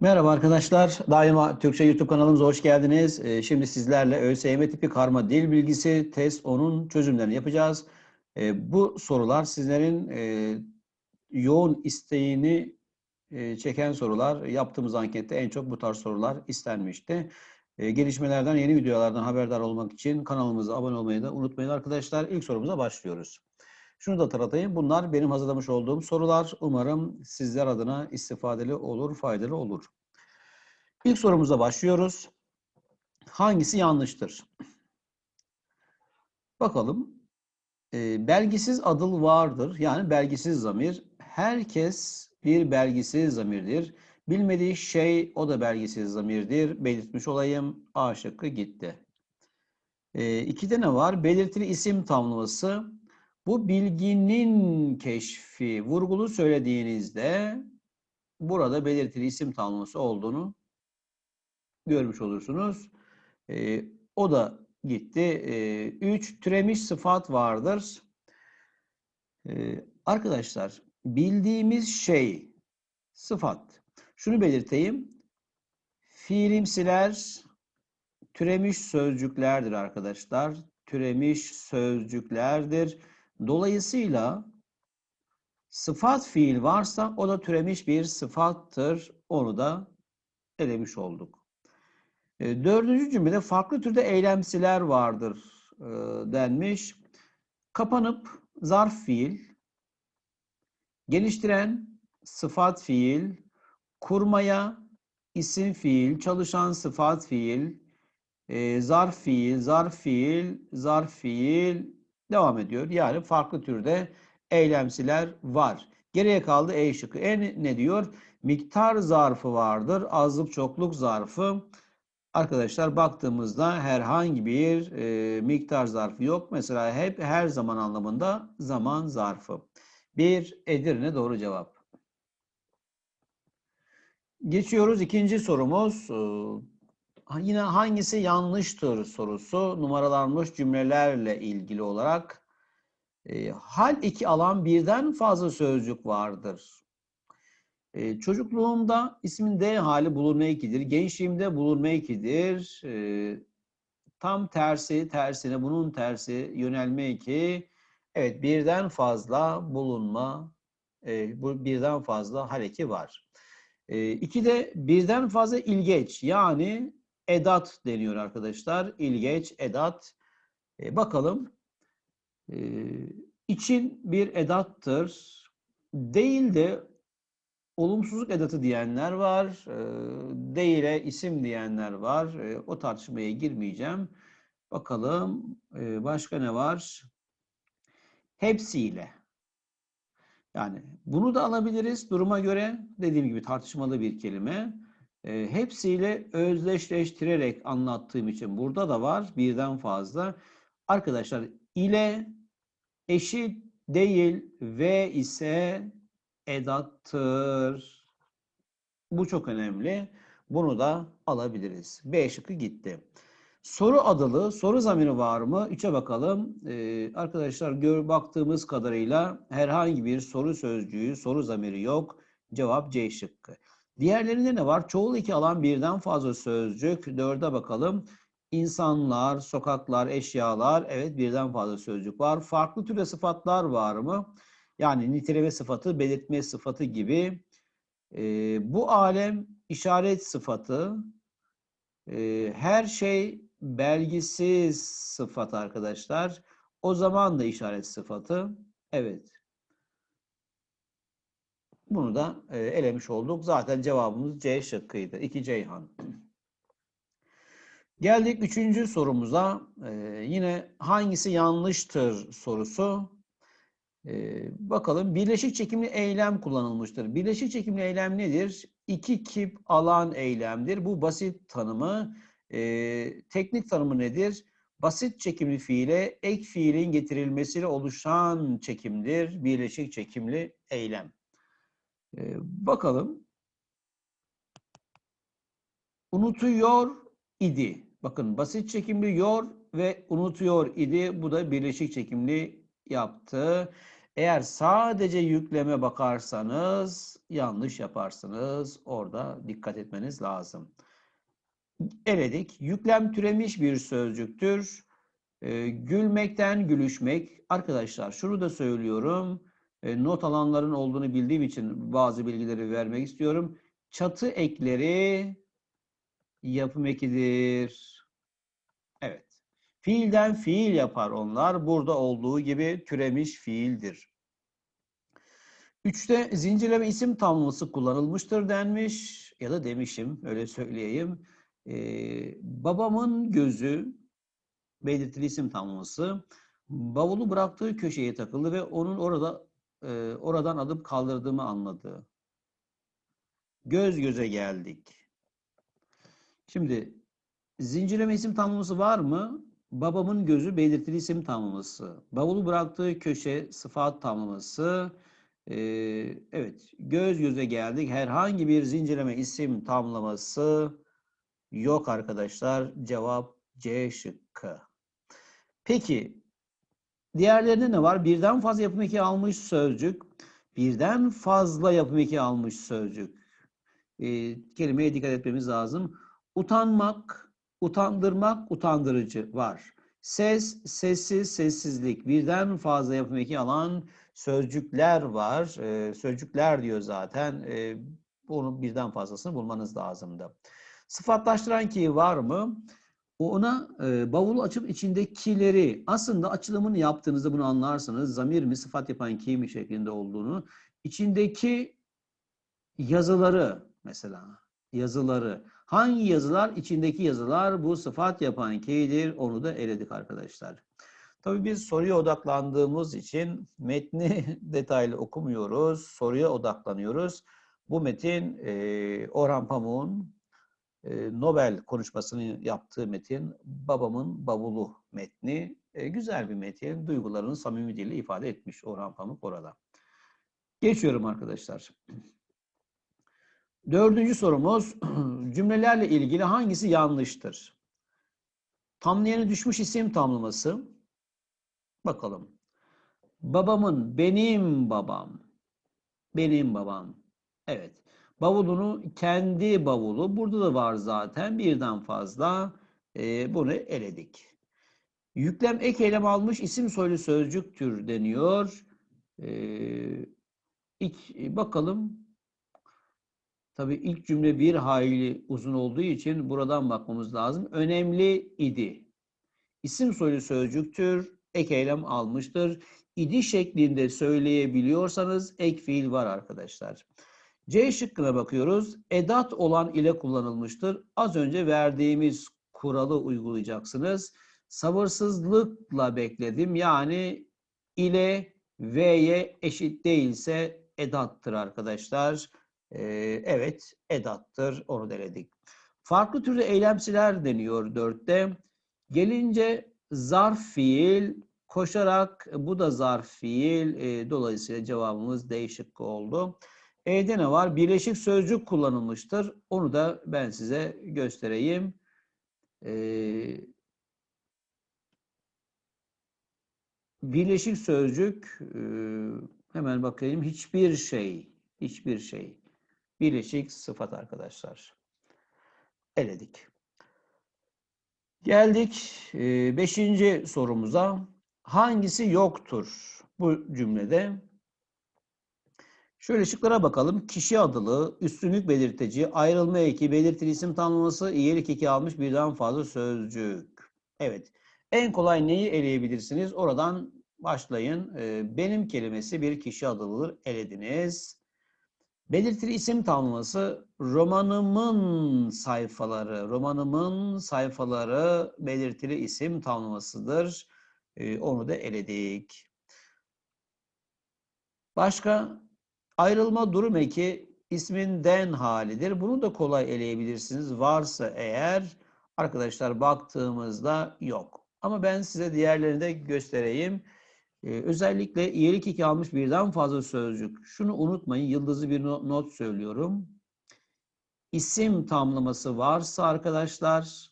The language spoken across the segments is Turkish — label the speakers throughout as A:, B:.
A: Merhaba arkadaşlar. Daima Türkçe YouTube kanalımıza hoş geldiniz. Ee, Şimdi sizlerle ÖSYM tipi karma dil bilgisi test 10'un çözümlerini yapacağız. Ee, Bu sorular sizlerin e, yoğun isteğini e, çeken sorular. Yaptığımız ankette en çok bu tarz sorular istenmişti. E, Gelişmelerden, yeni videolardan haberdar olmak için kanalımıza abone olmayı da unutmayın arkadaşlar. İlk sorumuza başlıyoruz. Şunu da hatırlatayım. Bunlar benim hazırlamış olduğum sorular. Umarım sizler adına istifadeli olur, faydalı olur. İlk sorumuza başlıyoruz. Hangisi yanlıştır? Bakalım. Ee, belgisiz adıl vardır. Yani belgisiz zamir. Herkes bir belgisiz zamirdir. Bilmediği şey o da belgisiz zamirdir. Belirtmiş olayım. A şıkkı gitti. Ee, ikide ne var? Belirtili isim tamlaması. Bu bilginin keşfi vurgulu söylediğinizde burada belirtili isim tanımlaması olduğunu görmüş olursunuz. Ee, o da gitti. Ee, üç türemiş sıfat vardır. Ee, arkadaşlar bildiğimiz şey sıfat. Şunu belirteyim. Fiilimsiler türemiş sözcüklerdir arkadaşlar. Türemiş sözcüklerdir. Dolayısıyla sıfat fiil varsa o da türemiş bir sıfattır. Onu da elemiş olduk. E, dördüncü cümlede farklı türde eylemsiler vardır e, denmiş. Kapanıp zarf fiil, geliştiren sıfat fiil, kurmaya isim fiil, çalışan sıfat fiil, e, zarf fiil, zarf fiil, zarf fiil devam ediyor. Yani farklı türde eylemsiler var. Geriye kaldı E şıkkı. E ne diyor? Miktar zarfı vardır. Azlık çokluk zarfı. Arkadaşlar baktığımızda herhangi bir e, miktar zarfı yok. Mesela hep her zaman anlamında zaman zarfı. Bir Edirne doğru cevap. Geçiyoruz ikinci sorumuz. Yine hangisi yanlıştır sorusu numaralanmış cümlelerle ilgili olarak. E, hal iki alan birden fazla sözcük vardır. E, çocukluğumda ismin D hali bulunma ekidir. Gençliğimde bulunma ekidir. E, tam tersi, tersine bunun tersi yönelme eki. Evet birden fazla bulunma, e, bu birden fazla hal eki var. E, iki de birden fazla ilgeç yani edat deniyor arkadaşlar. İlgeç, edat. E, bakalım. E, için bir edattır. Değil de olumsuzluk edatı diyenler var. E, değile isim diyenler var. E, o tartışmaya girmeyeceğim. Bakalım e, başka ne var? Hepsiyle. Yani bunu da alabiliriz duruma göre. Dediğim gibi tartışmalı bir kelime. E, hepsiyle özdeşleştirerek anlattığım için burada da var birden fazla. Arkadaşlar ile eşit değil ve ise edattır. Bu çok önemli. Bunu da alabiliriz. B şıkkı gitti. Soru adılı, soru zamiri var mı? Üçe bakalım. Ee, arkadaşlar gör baktığımız kadarıyla herhangi bir soru sözcüğü, soru zamiri yok. Cevap C şıkkı. Diğerlerinde ne var? Çoğul iki alan birden fazla sözcük. Dörde bakalım. İnsanlar, sokaklar, eşyalar. Evet birden fazla sözcük var. Farklı türde sıfatlar var mı? Yani niteleme sıfatı, belirtme sıfatı gibi. Ee, bu alem işaret sıfatı. Ee, her şey belgisiz sıfat arkadaşlar. O zaman da işaret sıfatı. Evet. Bunu da e, elemiş olduk. Zaten cevabımız C şıkkıydı. 2 Ceyhan. Geldik üçüncü sorumuza. E, yine hangisi yanlıştır sorusu. E, bakalım birleşik çekimli eylem kullanılmıştır. Birleşik çekimli eylem nedir? İki kip alan eylemdir. Bu basit tanımı. E, teknik tanımı nedir? Basit çekimli fiile ek fiilin getirilmesiyle oluşan çekimdir. Birleşik çekimli eylem. Ee, bakalım. Unutuyor idi. Bakın basit çekimli yor ve unutuyor idi. Bu da birleşik çekimli yaptı. Eğer sadece yükleme bakarsanız yanlış yaparsınız. Orada dikkat etmeniz lazım. Eledik. Yüklem türemiş bir sözcüktür. Ee, gülmekten gülüşmek. Arkadaşlar şunu da söylüyorum. Ee, not alanların olduğunu bildiğim için bazı bilgileri vermek istiyorum. Çatı ekleri yapım ekidir. Evet. Fiilden fiil yapar onlar. Burada olduğu gibi türemiş fiildir. Üçte zincirleme isim tamlaması kullanılmıştır denmiş ya da demişim öyle söyleyeyim. Ee, babamın gözü belirtili isim tamlaması bavulu bıraktığı köşeye takıldı ve onun orada e, oradan alıp kaldırdığımı anladı. Göz göze geldik. Şimdi zincirleme isim tamlaması var mı? Babamın gözü belirtili isim tamlaması. Bavulu bıraktığı köşe sıfat tamlaması. Ee, evet, göz göze geldik. Herhangi bir zincirleme isim tamlaması yok arkadaşlar. Cevap C şıkkı. Peki, diğerlerinde ne var? Birden fazla yapım eki almış sözcük. Birden fazla yapım eki almış sözcük. Ee, kelimeye dikkat etmemiz lazım. Utanmak, utandırmak, utandırıcı var. Ses, sessiz, sessizlik. Birden fazla yapım eki alan sözcükler var. Ee, sözcükler diyor zaten. Ee, bunun birden fazlasını bulmanız lazımdı. Sıfatlaştıran ki var mı? Ona e, bavulu açıp içindekileri aslında açılımını yaptığınızda bunu anlarsınız. Zamir mi sıfat yapan ki mi şeklinde olduğunu. İçindeki yazıları mesela yazıları. Hangi yazılar? İçindeki yazılar bu sıfat yapan ki'dir. Onu da eledik arkadaşlar. Tabii biz soruya odaklandığımız için metni detaylı okumuyoruz. Soruya odaklanıyoruz. Bu metin e, Orhan Pamuk'un e, Nobel konuşmasını yaptığı metin Babamın Bavulu metni. E, güzel bir metin. Duygularını samimi dille ifade etmiş Orhan Pamuk orada. Geçiyorum arkadaşlar. Dördüncü sorumuz cümlelerle ilgili hangisi yanlıştır? Tamlayanı düşmüş isim tamlaması. Bakalım. Babamın, benim babam. Benim babam. Evet. Bavulunu kendi bavulu. Burada da var zaten birden fazla. Ee, bunu eledik. Yüklem ek eylem almış isim soylu sözcüktür deniyor. Ee, ilk, bakalım. Tabii ilk cümle bir hayli uzun olduğu için buradan bakmamız lazım. Önemli idi. İsim soylu sözcüktür. Ek eylem almıştır. İdi şeklinde söyleyebiliyorsanız ek fiil var arkadaşlar. C şıkkına bakıyoruz. Edat olan ile kullanılmıştır. Az önce verdiğimiz kuralı uygulayacaksınız. Sabırsızlıkla bekledim. Yani ile V'ye eşit değilse edattır arkadaşlar. Ee, evet, edattır. Onu deledik. Farklı türde eylemsiler deniyor dörtte. Gelince zarf fiil, koşarak bu da zarf fiil. E, dolayısıyla cevabımız değişik oldu. E'de ne var? Birleşik sözcük kullanılmıştır. Onu da ben size göstereyim. Ee, birleşik sözcük e, hemen bakayım. Hiçbir şey. Hiçbir şey. Birleşik sıfat arkadaşlar. Eledik. Geldik e, beşinci sorumuza. Hangisi yoktur bu cümlede? Şöyle şıklara bakalım. Kişi adılı, üstünlük belirteci, ayrılma eki, belirtili isim tanımlaması, iyilik eki almış birden fazla sözcük. Evet. En kolay neyi eleyebilirsiniz? Oradan başlayın. E, benim kelimesi bir kişi adılıdır. Elediniz. Belirtili isim tanımlaması romanımın sayfaları, romanımın sayfaları belirtili isim tanımlamasıdır. Ee, onu da eledik. Başka ayrılma durum eki isminden halidir. Bunu da kolay eleyebilirsiniz. Varsa eğer arkadaşlar baktığımızda yok. Ama ben size diğerlerini de göstereyim. Ee, özellikle iyilik eki almış birden fazla sözcük. Şunu unutmayın, yıldızı bir not söylüyorum. İsim tamlaması varsa arkadaşlar,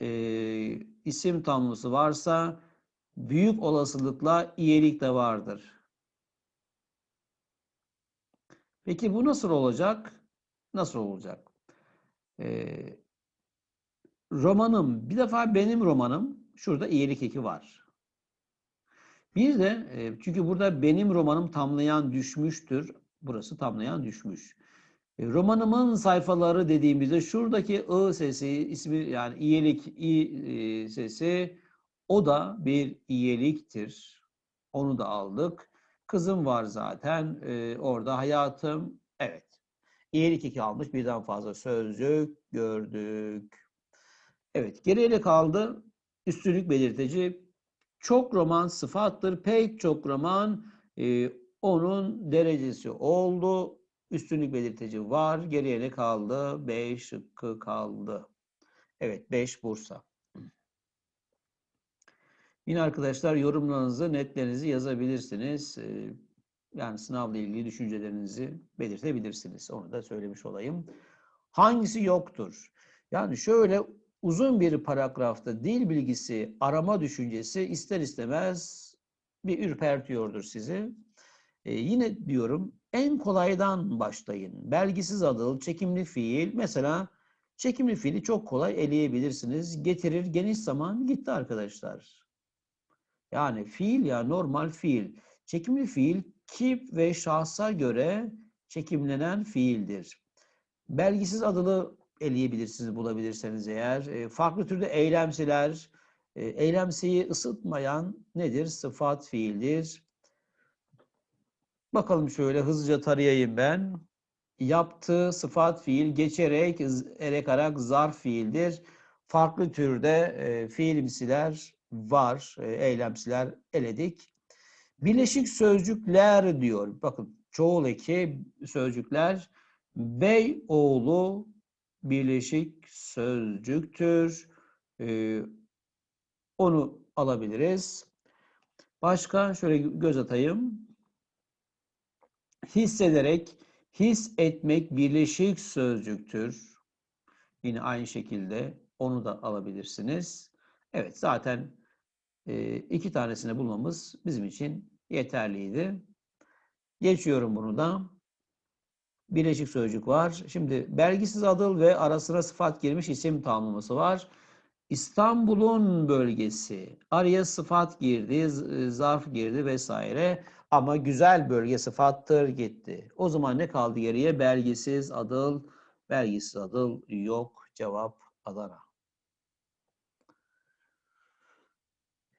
A: e, isim tamlaması varsa büyük olasılıkla iyilik de vardır. Peki bu nasıl olacak? Nasıl olacak? Ee, romanım, bir defa benim romanım, şurada iyilik eki var. Bir de, e, çünkü burada benim romanım tamlayan düşmüştür. Burası tamlayan düşmüş. E, romanımın sayfaları dediğimizde şuradaki ı sesi, ismi yani iyilik i e, sesi o da bir iyiliktir. Onu da aldık. Kızım var zaten. E, orada hayatım. Evet. İyilik iki almış. Birden fazla sözcük gördük. Evet. Geriye ne kaldı? Üstünlük belirteci. Çok roman sıfattır. Pek çok roman e, onun derecesi oldu. Üstünlük belirteci var. Geriye ne kaldı? B şıkkı kaldı. Evet 5 Bursa. Yine arkadaşlar yorumlarınızı, netlerinizi yazabilirsiniz. Ee, Yani sınavla ilgili düşüncelerinizi belirtebilirsiniz. Onu da söylemiş olayım. Hangisi yoktur? Yani şöyle uzun bir paragrafta dil bilgisi arama düşüncesi ister istemez bir ürpertiyordur sizi. Ee, yine diyorum en kolaydan başlayın. Belgisiz adı, çekimli fiil. Mesela çekimli fiili çok kolay eleyebilirsiniz. Getirir geniş zaman gitti arkadaşlar. Yani fiil ya normal fiil. Çekimli fiil kip ve şahsa göre çekimlenen fiildir. Belgisiz adılı eleyebilirsiniz bulabilirseniz eğer. E, farklı türde eylemsiler, e, eylemsiyi ısıtmayan nedir? Sıfat fiildir. Bakalım şöyle hızlıca tarayayım ben. Yaptığı sıfat fiil geçerek, erek arak zarf fiildir. Farklı türde e, fiilimsiler var, e, eylemsiler eledik. Bileşik sözcükler diyor. Bakın çoğul eki sözcükler bey oğlu birleşik sözcüktür. E, onu alabiliriz. Başka şöyle göz atayım. Hissederek, his etmek birleşik sözcüktür. Yine aynı şekilde onu da alabilirsiniz. Evet zaten e, iki tanesini bulmamız bizim için yeterliydi. Geçiyorum bunu da. Birleşik sözcük var. Şimdi belgisiz adıl ve arasına sıfat girmiş isim tamlaması var. İstanbul'un bölgesi. Araya sıfat girdi, zarf girdi vesaire. Ama güzel bölge sıfattır gitti. O zaman ne kaldı geriye? Belgisiz adıl, belgisiz adıl yok. Cevap Adana.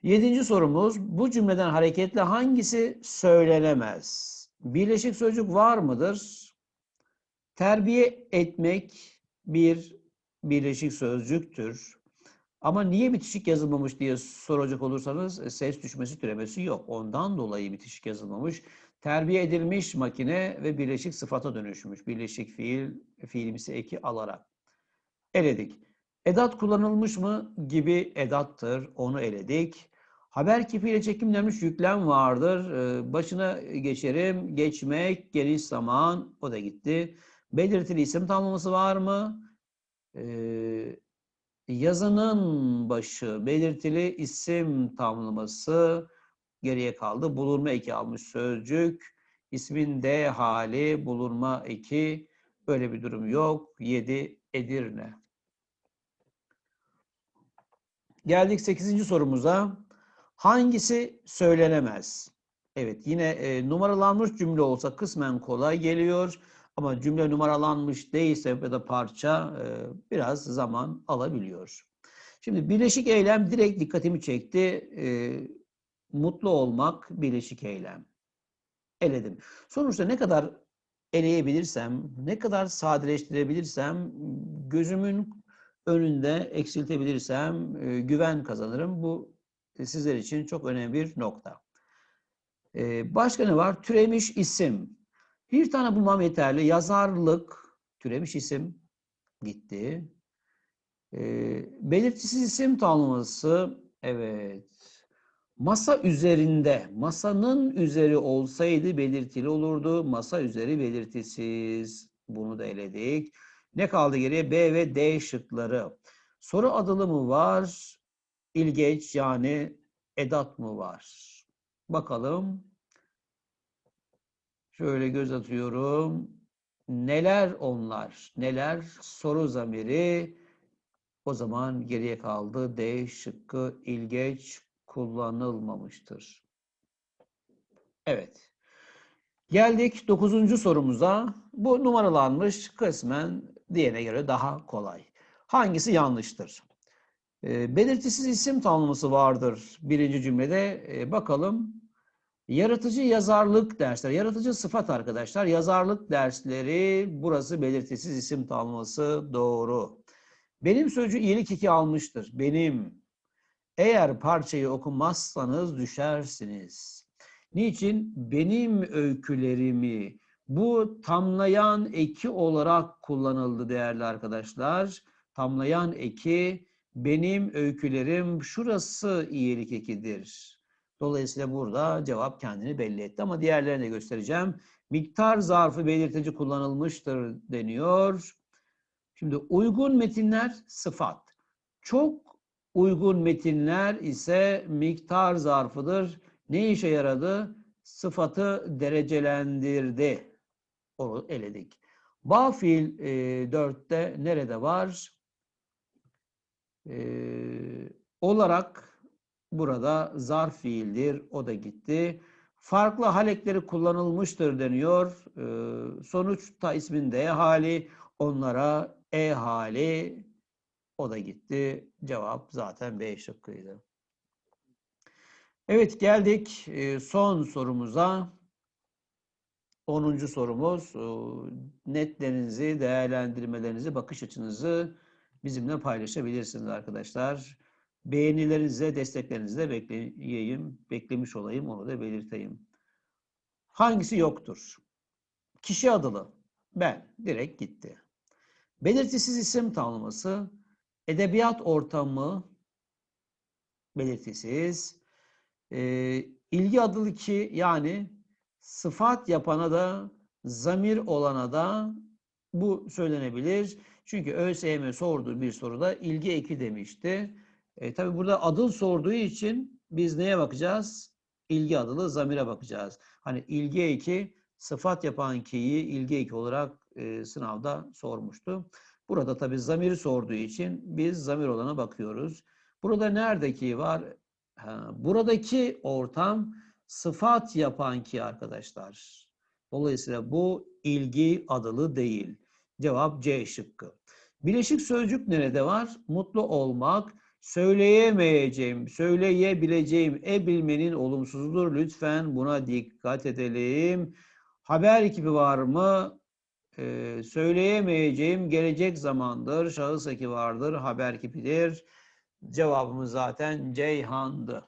A: Yedinci sorumuz, bu cümleden hareketle hangisi söylenemez? Birleşik sözcük var mıdır? Terbiye etmek bir birleşik sözcüktür. Ama niye bitişik yazılmamış diye soracak olursanız e, ses düşmesi türemesi yok. Ondan dolayı bitişik yazılmamış. Terbiye edilmiş makine ve birleşik sıfata dönüşmüş. Birleşik fiil, fiilimsi eki alarak. Eledik. Edat kullanılmış mı gibi edattır. Onu eledik. Haber kipiyle çekimlenmiş yüklem vardır. Ee, başına geçerim, geçmek, geniş zaman. O da gitti. Belirtili isim tamlaması var mı? Ee, yazının başı, belirtili isim tamlaması geriye kaldı. Bulunma eki almış sözcük. İsmin D hali, bulunma eki. Böyle bir durum yok. 7 Edirne. Geldik 8. sorumuza. Hangisi söylenemez? Evet yine e, numaralanmış cümle olsa kısmen kolay geliyor. Ama cümle numaralanmış değilse ya da parça e, biraz zaman alabiliyor. Şimdi birleşik eylem direkt dikkatimi çekti. E, mutlu olmak birleşik eylem. Eledim. Sonuçta ne kadar eleyebilirsem, ne kadar sadeleştirebilirsem gözümün önünde eksiltebilirsem e, güven kazanırım. Bu sizler için çok önemli bir nokta. E, başka ne var? Türemiş isim. Bir tane bulmam yeterli. Yazarlık, türemiş isim gitti. E, belirtisiz isim tanımlaması, evet. Masa üzerinde, masanın üzeri olsaydı belirtili olurdu. Masa üzeri belirtisiz. Bunu da eledik. Ne kaldı geriye? B ve D şıkları. Soru adılımı var. İlgeç yani edat mı var? Bakalım. Şöyle göz atıyorum. Neler onlar? Neler? Soru zamiri. O zaman geriye kaldı. D şıkkı ilgeç kullanılmamıştır. Evet. Geldik dokuzuncu sorumuza. Bu numaralanmış kısmen diğerine göre daha kolay. Hangisi yanlıştır? E, belirtisiz isim tanımlaması vardır birinci cümlede. E, bakalım. Yaratıcı yazarlık dersleri. Yaratıcı sıfat arkadaşlar. Yazarlık dersleri burası belirtisiz isim tanımlaması doğru. Benim sözcüğü iyilik iki almıştır. Benim. Eğer parçayı okumazsanız düşersiniz. Niçin? Benim öykülerimi bu tamlayan eki olarak kullanıldı değerli arkadaşlar. Tamlayan eki benim öykülerim şurası iyilik ekidir. Dolayısıyla burada cevap kendini belli etti ama diğerlerini de göstereceğim. Miktar zarfı belirtici kullanılmıştır deniyor. Şimdi uygun metinler sıfat. Çok uygun metinler ise miktar zarfıdır. Ne işe yaradı? Sıfatı derecelendirdi. Onu eledik. Bağ fiil e, 4'te nerede var? E, olarak burada zarf fiildir. O da gitti. Farklı hal ekleri kullanılmıştır deniyor. E, sonuçta ismin D hali onlara E hali o da gitti. Cevap zaten B şıkkıydı. Evet geldik e, son sorumuza. 10. sorumuz. E, Netlerinizi, değerlendirmelerinizi, bakış açınızı bizimle paylaşabilirsiniz arkadaşlar. Beğenilerinize, desteklerinizi de bekleyeyim, beklemiş olayım, onu da belirteyim. Hangisi yoktur? Kişi adılı. Ben. Direkt gitti. Belirtisiz isim tanımlaması. Edebiyat ortamı. Belirtisiz. Ee, ilgi adılı ki yani sıfat yapana da zamir olana da bu söylenebilir. Çünkü ÖSYM sorduğu bir soruda ilgi eki demişti. E, tabii burada adıl sorduğu için biz neye bakacağız? İlgi adılı zamire bakacağız. Hani ilgi eki sıfat yapan ki'yi ilgi eki olarak e, sınavda sormuştu. Burada tabii zamiri sorduğu için biz zamir olana bakıyoruz. Burada neredeki var? Ha, buradaki ortam sıfat yapan ki arkadaşlar. Dolayısıyla bu ilgi adılı değil. Cevap C şıkkı. Bileşik sözcük nerede var? Mutlu olmak, söyleyemeyeceğim, söyleyebileceğim e bilmenin olumsuzudur. Lütfen buna dikkat edelim. Haber ekibi var mı? Ee, söyleyemeyeceğim gelecek zamandır. Şahıs eki vardır. Haber kipidir. Cevabımız zaten Ceyhan'dı.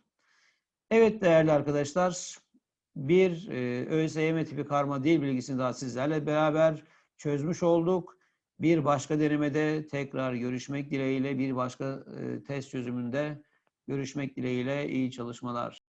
A: Evet değerli arkadaşlar. Bir e, ÖSYM tipi karma dil bilgisini daha sizlerle beraber çözmüş olduk. Bir başka denemede tekrar görüşmek dileğiyle, bir başka e, test çözümünde görüşmek dileğiyle iyi çalışmalar.